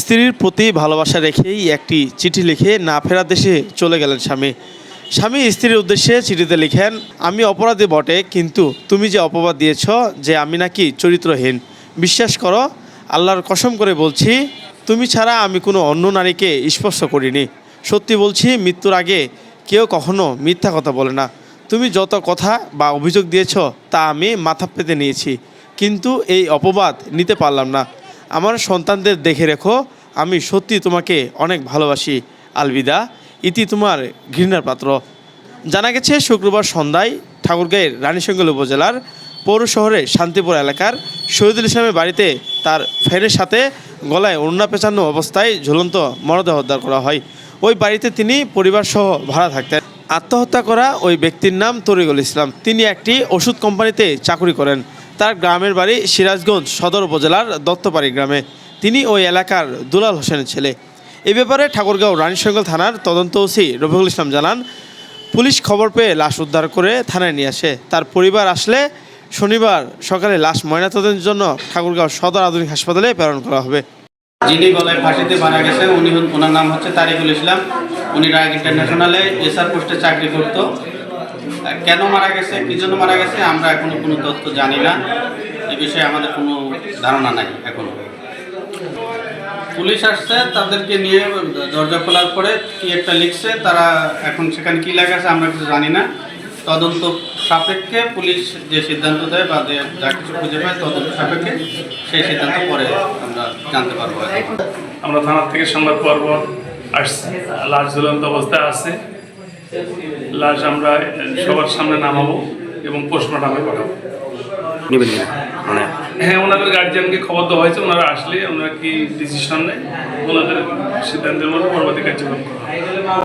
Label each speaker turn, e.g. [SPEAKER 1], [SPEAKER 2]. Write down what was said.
[SPEAKER 1] স্ত্রীর প্রতি ভালোবাসা রেখেই একটি চিঠি লিখে না ফেরার দেশে চলে গেলেন স্বামী। স্বামী স্ত্রীর উদ্দেশ্যে চিঠিতে লিখেন, আমি অপরাধী বটে, কিন্তু তুমি যে অপবাদ দিয়েছ যে আমি নাকি চরিত্রহীন, বিশ্বাস করো, আল্লাহর কসম করে বলছি, তুমি ছাড়া আমি কোনো অন্য নারীকে স্পর্শ করিনি। সত্যি বলছি, মৃত্যুর আগে কেউ কখনো মিথ্যা কথা বলে না। তুমি যত কথা বা অভিযোগ দিয়েছ, তা আমি মাথা পেতে নিয়েছি, কিন্তু এই অপবাদ নিতে পারলাম না। আমার সন্তানদের দেখে রেখো, আমি সত্যি তোমাকে অনেক ভালোবাসি, আলবিদা। ইতি তোমার ঘৃণার পাত্র। জানা গেছে, শুক্রবার সন্ধ্যায় ঠাকুরগাঁয়ের রানীশঙ্গল উপজেলার পৌর শহরের শান্তিপুর এলাকার শহীদুল ইসলামের বাড়িতে তার ফ্যানের সাথে গলায় ওড়না পেঁচানো অবস্থায় ঝুলন্ত মরদেহ উদ্ধার করা হয়। ওই বাড়িতে তিনি পরিবারসহ ভাড়া থাকতেন। আত্মহত্যা করা ওই ব্যক্তির নাম তরিকুল ইসলাম। তিনি একটি ওষুধ কোম্পানিতে চাকরি করেন। তার গ্রামের বাড়ি সিরাজগঞ্জ সদর উপজেলার দত্তপাড়ি গ্রামে। তিনি ওই এলাকার দুলাল হোসেনের ছেলে। এ ব্যাপারে ঠাকুরগাঁও রানীশঙ্গল থানার তদন্ত ওসি রফিকুল ইসলাম জানান, পুলিশ খবর পেয়ে লাশ উদ্ধার করে থানায় নিয়ে আসে। তার পরিবার আসলে শনিবার সকালে লাশ ময়নাতদন্তের জন্য ঠাকুরগাঁও সদর আধুনিক হাসপাতালে প্রেরণ করা হবে।
[SPEAKER 2] যিনি গলায় ফাঁসিতে মারা গেছেন, উনি ওনার নাম হচ্ছে তারিকুল ইসলাম। উনি রায়গ ইন্টারন্যাশনালে এসআর পোস্টে চাকরি করত। কেন মারা গেছে, কি জন্য মারা গেছে, আমরা এখনও কোনো তথ্য জানি না। এ বিষয়ে আমাদের কোনো ধারণা নাই এখনও। পুলিশ আসছে, তাদেরকে নিয়ে দরজা খোলার পরে কি একটা লিখছে, তারা এখন সেখানে কি লেখা আছে আমরা কিছু জানি না। তদন্ত সাপেক্ষে পুলিশ যে সিদ্ধান্ত দেয় বা যে কিছু খুঁজে পায় তদন্ত সাপেক্ষে সেই সিদ্ধান্ত পরে আমরা জানতে পারব।
[SPEAKER 3] আমরা থানার থেকে সংবাদ পর্ব আসছি। লাশ ঝুলন্ত অবস্থায় আছে। লাশ আমরা সবার সামনে নামাবো এবং পোস্টমর্টামে পাঠাবো
[SPEAKER 4] নেবেন মানে
[SPEAKER 3] হ্যাঁ ওনাদের গার্জিয়ানকে খবর দেওয়া হয়েছে ওনারা আসলে ওনারা কি ডিসিশন নেয় ওনাদের সিদ্ধান্তের মধ্যে পরবর্তী কার্যক্রম।